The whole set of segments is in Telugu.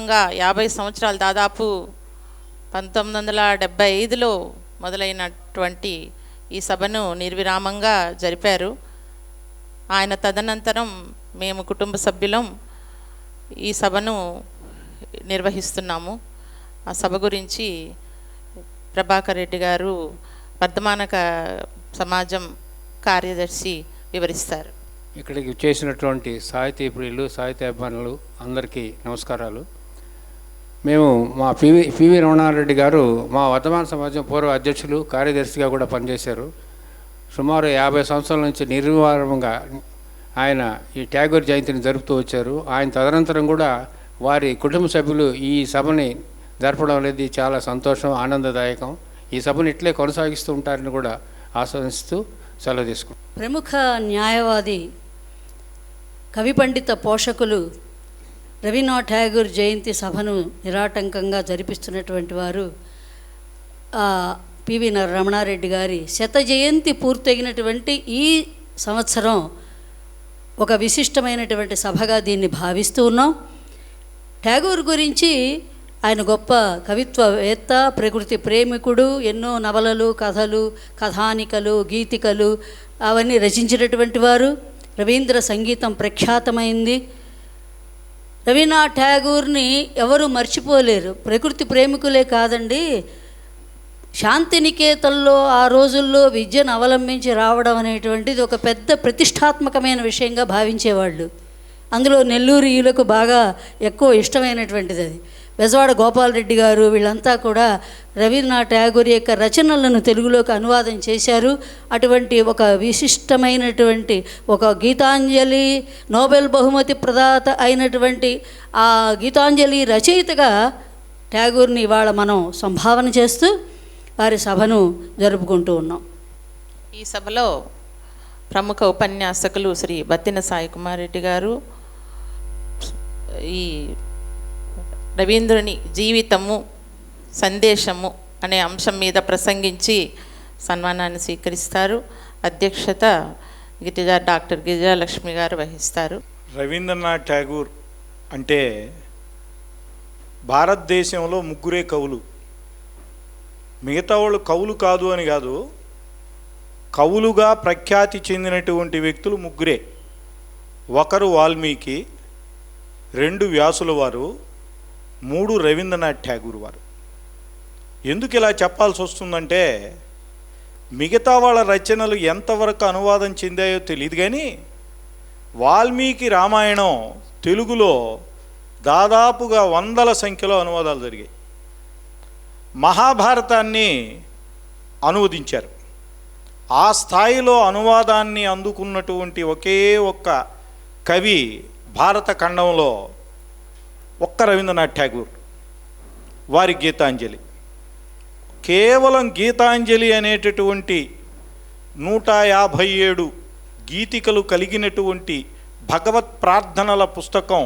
ఇంకా యాభై సంవత్సరాలు దాదాపు పంతొమ్మిది వందల డెబ్భై ఐదులో మొదలైనటువంటి ఈ సభను నిర్విరామంగా జరిపారు. ఆయన తదనంతరం మేము కుటుంబ సభ్యులం ఈ సభను నిర్వహిస్తున్నాము. ఆ సభ గురించి ప్రభాకర్ రెడ్డి గారు వర్ధమానక సమాజం కార్యదర్శి వివరిస్తారు. ఇక్కడికి చేసినటువంటి సాహితీ ప్రియులు సాహిత్య అభిమానులు అందరికీ నమస్కారాలు. మేము మా పివి పివి రమణారెడ్డి గారు మా వర్తమాన సమాజం పూర్వ అధ్యక్షులు కార్యదర్శిగా కూడా పనిచేశారు. సుమారు యాభై సంవత్సరాల నుంచి నిర్వివారంగా ఆయన ఈ ట్యాగోర్ జయంతిని జరుపుతూ వచ్చారు. ఆయన తదనంతరం కూడా వారి కుటుంబ సభ్యులు ఈ సభని జరపడం అనేది చాలా సంతోషం ఆనందదాయకం. ఈ సభను ఇట్లే కొనసాగిస్తూ ఉంటారని కూడా ఆస్వాదిస్తూ సెలవు తీసుకుంటాం ప్రముఖ న్యాయవాది కవి పండిత పోషకులు రవీనా ఠాగూర్ జయంతి సభను నిరాటంకంగా జరిపిస్తున్నటువంటి వారు పివి రమణారెడ్డి గారి శత జయంతి పూర్తయినటువంటి ఈ సంవత్సరం ఒక విశిష్టమైనటువంటి సభగా దీన్ని భావిస్తూ ఉన్నాం. ట్యాగూర్ గురించి ఆయన గొప్ప కవిత్వవేత్త ప్రకృతి ప్రేమికుడు ఎన్నో నవలలు కథలు కథానికలు గీతికలు అవన్నీ రచించినటువంటి వారు. రవీంద్ర సంగీతం ప్రఖ్యాతమైంది. రవీనాథ్ ఠాగూర్ని ఎవరు మర్చిపోలేరు. ప్రకృతి ప్రేమికులే కాదండి. శాంతినికేతల్లో ఆ రోజుల్లో విద్యను అవలంబించి రావడం అనేటువంటిది ఒక పెద్ద ప్రతిష్టాత్మకమైన విషయంగా భావించేవాళ్ళు. అందులో నెల్లూరియులకు బాగా ఎక్కువ ఇష్టమైనటువంటిది అది. బెజవాడ గోపాలరెడ్డి గారు వీళ్ళంతా కూడా రవీంద్రనాథ్ ఠాగూర్ యొక్క రచనలను తెలుగులోకి అనువాదం చేశారు. అటువంటి ఒక విశిష్టమైనటువంటి ఒక గీతాంజలి నోబెల్ బహుమతి ప్రదాత అయినటువంటి ఆ గీతాంజలి రచయితగా ట్యాగూర్ని ఇవాళ మనం సంభావన చేస్తూ వారి సభను జరుపుకుంటూ ఉన్నాం. ఈ సభలో ప్రముఖ ఉపన్యాసకులు శ్రీ బత్తిన సాయి కుమార్ రెడ్డి గారు ఈ రవీంద్రుని జీవితము సందేశము అనే అంశం మీద ప్రసంగించి సన్మానాన్ని స్వీకరిస్తారు. అధ్యక్షత గిరిజా డాక్టర్ గిరిజాలక్ష్మి గారు వహిస్తారు. రవీంద్రనాథ్ ఠాగూర్ అంటే భారతదేశంలో ముగ్గురే కవులు. మిగతా వాళ్ళు కవులు కాదు అని కాదు కవులుగా ప్రఖ్యాతి చెందినటువంటి వ్యక్తులు ముగ్గురే. ఒకరు వాల్మీకి రెండు వ్యాసుల వారు మూడు రవీంద్రనాథ్ ఠాగూర్ వారు. ఎందుకు ఇలా చెప్పాల్సి వస్తుందంటే మిగతా వాళ్ళ రచనలు ఎంతవరకు అనువాదం చెందాయో తెలియదు కానీ వాల్మీకి రామాయణం తెలుగులో దాదాపుగా వందల సంఖ్యలో అనువాదాలు జరిగాయి. మహాభారతాన్ని అనువదించారు. ఆ స్థాయిలో అనువాదాన్ని అందుకున్నటువంటి ఒకే ఒక్క కవి భారత ఖండంలో ఒక్క రవీంద్రనాథ్ ఠాగూర్ వారి గీతాంజలి. కేవలం గీతాంజలి అనేటటువంటి నూట యాభై ఏడు గీతికలు కలిగినటువంటి భగవత్ ప్రార్థనల పుస్తకం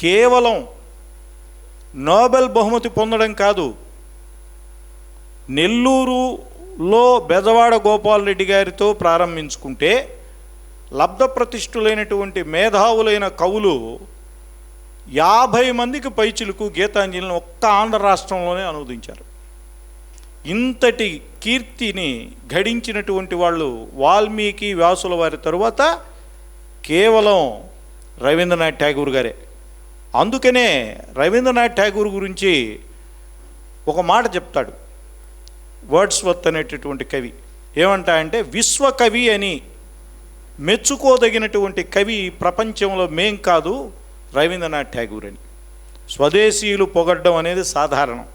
కేవలం నోబెల్ బహుమతి పొందడం కాదు నెల్లూరులో బెజవాడ గోపాలరెడ్డి గారితో ప్రారంభించుకుంటే లబ్ధప్రతిష్ఠులైనటువంటి మేధావులైన కవులు యాభై మందికి పైచిలకు గీతాంజలిని ఒక్క ఆంధ్ర రాష్ట్రంలోనే అనువదించారు. ఇంతటి కీర్తిని గడించినటువంటి వాళ్ళు వాల్మీకి వ్యాసుల వారి తరువాత కేవలం రవీంద్రనాథ్ ఠాగూర్ గారే. అందుకనే రవీంద్రనాథ్ ఠాగూర్ గురించి ఒక మాట చెప్తాడు వర్డ్స్వర్త్ అనేటటువంటి కవి. ఏమంటా అంటే విశ్వకవి అని మెచ్చుకోదగినటువంటి కవి ప్రపంచంలో మేం కాదు రవీంద్రనాథ్ ఠాగూర్ అని. స్వదేశీయులు పొగడ్డం అనేది సాధారణం.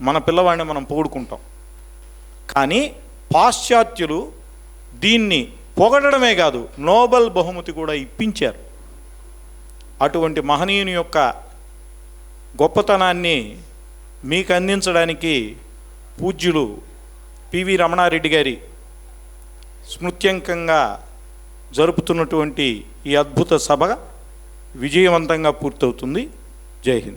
మన పిల్లవాడిని మనం పొగుడుకుంటాం. కానీ పాశ్చాత్యులు దీన్ని పొగడమే కాదు నోబెల్ బహుమతి కూడా ఇప్పించారు. అటువంటి మహనీయుని యొక్క గొప్పతనాన్ని మీకు అందించడానికి పూజ్యులు పివి రమణారెడ్డి గారి స్మృత్యంకంగా జరుపుతున్నటువంటి ఈ అద్భుత సభ విజయవంతంగా పూర్తవుతుంది. జై హింద్.